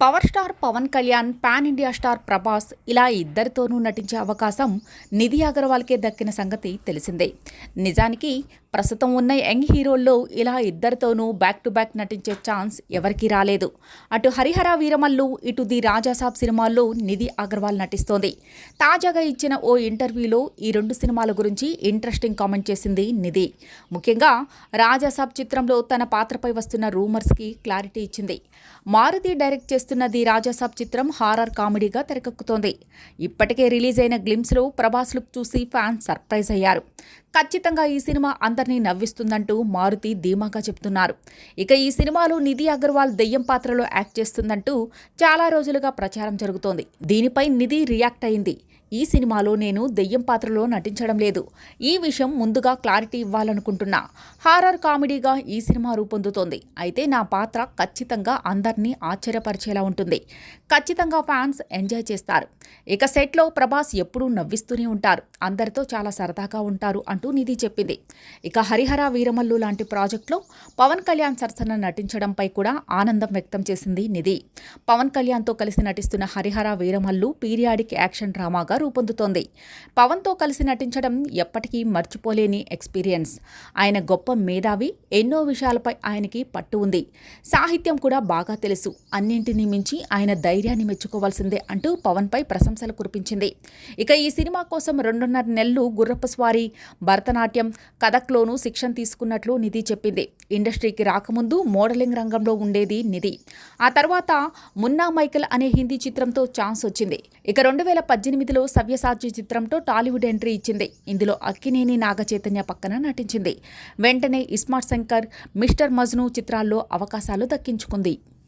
Power star Pawan Kalyan pan India star Prabhas ఇలా ఇద్దరితోనూ నటించే అవకాశం నిధి అగర్వాల్కే దక్కిన సంగతి తెలిసిందే. నిజానికి ప్రస్తుతం ఉన్న యంగ్ హీరోల్లో ఇలా ఇద్దరితోనూ బ్యాక్ టు బ్యాక్ నటించే ఛాన్స్ ఎవరికీ రాలేదు. అటు హరిహర వీరమల్లు ఇటు ది రాజాసాబ్ సినిమాల్లో నిధి అగర్వాల్ నటిస్తోంది. తాజాగా ఇచ్చిన ఓ ఇంటర్వ్యూలో ఈ రెండు సినిమాల గురించి ఇంట్రెస్టింగ్ కామెంట్ చేసింది నిధి. ముఖ్యంగా రాజాసాబ్ చిత్రంలో తన పాత్రపై వస్తున్న రూమర్స్కి క్లారిటీ ఇచ్చింది. మారుతి డైరెక్ట్ చేస్తున్న ది రాజాసాబ్ చిత్రం హారర్ కామెడీగా తెరకెక్కుతోంది. ఇప్పటికే రిలీజ్ అయిన గ్లిమ్స్లో ప్రభాస్ లుక్ చూసి ఫ్యాన్స్ సర్ప్రైజ్ అయ్యారు. ఖచ్చితంగా ఈ సినిమా అందరినీ నవ్విస్తుందంటూ మారుతి ధీమాగా చెప్తున్నారు. ఇక ఈ సినిమాలో నిధి అగర్వాల్ దెయ్యం పాత్రలో యాక్ట్ చేస్తుందంటూ చాలా రోజులుగా ప్రచారం జరుగుతోంది. దీనిపై నిధి రియాక్ట్ అయింది. ఈ సినిమాలో నేను దెయ్యం పాత్రలో నటించడం లేదు. ఈ విషయం ముందుగా క్లారిటీ ఇవ్వాలనుకుంటున్నా. హారర్ కామెడీగా ఈ సినిమా రూపొందుతోంది. అయితే నా పాత్ర ఖచ్చితంగా అందరినీ ఆశ్చర్యపరిచేలా ఉంటుంది. ఖచ్చితంగా ఫ్యాన్స్ ఎంజాయ్ చేస్తారు. ఇక సెట్లో ప్రభాస్ ఎప్పుడూ నవ్విస్తూనే ఉంటారు. అందరితో చాలా సరదాగా ఉంటారు అంటూ నిధి చెప్పింది. ఇక హరిహర వీరమల్లు లాంటి ప్రాజెక్టులో పవన్ కళ్యాణ్ సరసన నటించడంపై కూడా ఆనందం వ్యక్తం చేసింది నిధి. పవన్ కళ్యాణ్తో కలిసి నటిస్తున్న హరిహర వీరమల్లు పీరియాడిక్ యాక్షన్ డ్రామాగా రూపొందుతోంది. పవన్తో కలిసి నటించడం ఎప్పటికీ మర్చిపోలేని ఎక్స్పీరియన్స్. ఆయన గొప్ప మేధావి ఎన్నో విషయాలపై ఆయనకి పట్టు ఉంది. సాహిత్యం కూడా బాగా తెలుసు. అన్నింటినీ మించి ఆయన ధైర్యాన్ని మెచ్చుకోవాల్సిందే అంటూ పవన్పై ప్రశంసలు కురిపించింది. ఇక ఈ సినిమా కోసం రెండున్నర నెలలు గుర్రపు స్వారీ భరతనాట్యం కథక్లోనూ శిక్షణ తీసుకున్నట్లు నిధి చెప్పింది. ఇండస్ట్రీకి రాకముందు మోడలింగ్ రంగంలో ఉండేది నిధి. ఆ తర్వాత మున్నా మైకల్ అనే హిందీ చిత్రంతో ఛాన్స్ వచ్చింది. ఇక రెండు వేల పద్దెనిమిదిలో సవ్యసాచి చిత్రంతో టాలీవుడ్ ఎంట్రీ ఇచ్చింది. ఇందులో అక్కినేని నాగ చైతన్య పక్కన నటించింది. వెంటనే ఇస్మార్ట్ శంకర్ మిస్టర్ మజ్ను చిత్రాల్లో అవకాశాలు దక్కించుకుంది.